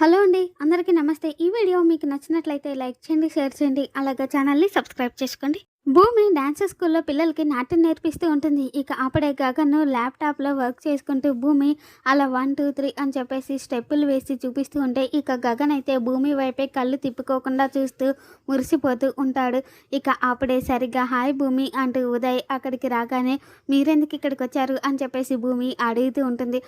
Hello అండి అందరికీ నమస్తే. ఈ వీడియో మీకు నచ్చినట్లయితే లైక్ చేయండి షేర్ చేయండి అలాగే ఛానల్ని సబ్స్క్రైబ్ చేసుకోండి. భూమి డాన్స్ స్కూల్లో పిల్లలకి నాట్యం నేర్పిస్తూ ఉంటుంది. ఇక అప్పుడే గగన్ ల్యాప్టాప్లో వర్క్ చేసుకుంటూ భూమి అలా వన్ టూ త్రీ అని చెప్పేసి స్టెప్పులు వేసి చూపిస్తూ ఉంటే ఇక గగన్ అయితే భూమి వైపే కళ్ళు తిప్పుకోకుండా చూస్తూ మురిసిపోతూ ఉంటాడు. ఇక అప్పుడే సరిగ్గా హాయ్ భూమి అంటూ ఉదయ్ అక్కడికి రాగానే మీరెందుకు ఇక్కడికి వచ్చారు అని చెప్పేసి భూమి అడుగుతూ ఉంటుంది.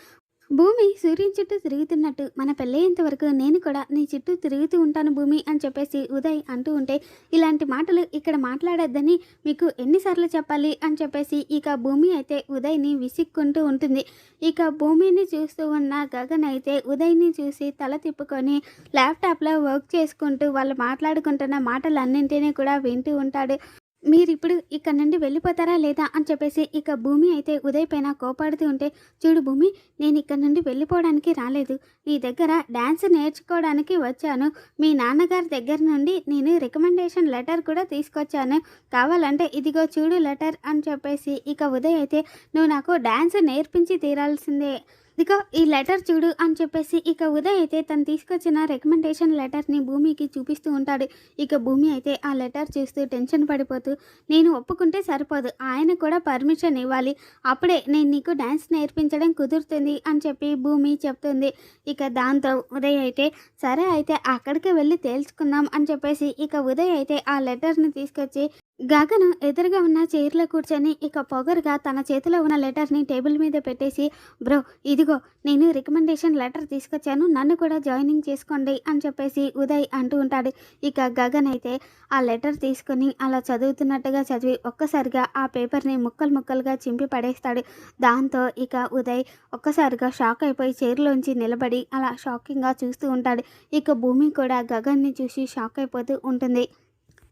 భూమి సూర్యుని చుట్టూ తిరుగుతున్నట్టు మన పెళ్ళయ్యేంత వరకు నేను కూడా నీ చుట్టూ తిరుగుతూ ఉంటాను భూమి అని చెప్పేసి ఉదయ్ అంటూ ఉంటే ఇలాంటి మాటలు ఇక్కడ మాట్లాడొద్దని మీకు ఎన్నిసార్లు చెప్పాలి అని చెప్పేసి ఇక భూమి అయితే ఉదయ్ని విసిక్కుంటూ ఉంటుంది. ఇక భూమిని చూస్తూ ఉన్న గగన్ అయితే ఉదయ్ని చూసి తల తిప్పుకొని ల్యాప్టాప్లో వర్క్ చేసుకుంటూ వాళ్ళు మాట్లాడుకుంటున్న మాటలన్నింటినీ కూడా వింటూ ఉంటాడు. మీరిప్పుడు ఇక్కడ నుండి వెళ్ళిపోతారా లేదా అని చెప్పేసి ఇక భూమి అయితే ఉదయ్ పైన కోపాడుతూ ఉంటే చూడు భూమి నేను ఇక్కడ నుండి వెళ్ళిపోవడానికి రాలేదు. నీ దగ్గర డ్యాన్స్ నేర్చుకోవడానికి వచ్చాను. మీ నాన్నగారి దగ్గర నుండి నేను రికమెండేషన్ లెటర్ కూడా తీసుకొచ్చాను. కావాలంటే ఇదిగో చూడు లెటర్ అని చెప్పేసి ఇక ఉదయ్ అయితే నువ్వు నాకు డ్యాన్స్ నేర్పించి తీరాల్సిందే. ఇదిగో ఈ లెటర్ చూడు అని చెప్పేసి ఇక ఉదయ్ అయితే తను తీసుకొచ్చిన రికమెండేషన్ లెటర్ని భూమికి చూపిస్తూ ఉంటాడు. ఇక భూమి అయితే ఆ లెటర్ చూస్తూ టెన్షన్ పడిపోతూ నేను ఒప్పుకుంటే సరిపోదు ఆయన కూడా పర్మిషన్ ఇవ్వాలి. అప్పుడే నేను నీకు డ్యాన్స్ నేర్పించడం కుదురుతుంది అని చెప్పి భూమి చెప్తుంది. ఇక దాంతో ఉదయ్ అయితే సరే అయితే అక్కడికి వెళ్ళి తేల్చుకుందాం అని చెప్పేసి ఇక ఉదయ్ అయితే ఆ లెటర్ని తీసుకొచ్చి గగను ఎదురుగా ఉన్న చైర్లో కూర్చొని ఇక పొగరుగా తన చేతిలో ఉన్న లెటర్ని టేబుల్ మీద పెట్టేసి బ్రో ఇదిగో నేను రికమెండేషన్ లెటర్ తీసుకొచ్చాను నన్ను కూడా జాయినింగ్ చేసుకోండి అని చెప్పేసి ఉదయ్ అంటూ ఉంటాడు. ఇక గగన్ అయితే ఆ లెటర్ తీసుకొని అలా చదువుతున్నట్టుగా చదివి ఒక్కసారిగా ఆ పేపర్ని ముక్కలు ముక్కలుగా చింపి పడేస్తాడు. దాంతో ఇక ఉదయ్ ఒక్కసారిగా షాక్ అయిపోయి చైర్లోంచి నిలబడి అలా షాకింగ్గా చూస్తూ ఉంటాడు. ఇక భూమి కూడా గగన్ని చూసి షాక్ అయిపోతూ ఉంటుంది.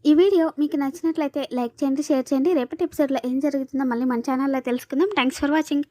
ఈ వీడియో మీకు నచ్చినట్లయితే లైక్ చేయండి షేర్ చేయండి. రేపటి ఎపిసోడ్లో ఏం జరుగుతుందో మళ్ళీ మన ఛానల్లో తెలుసుకుందాం. Thanks for watching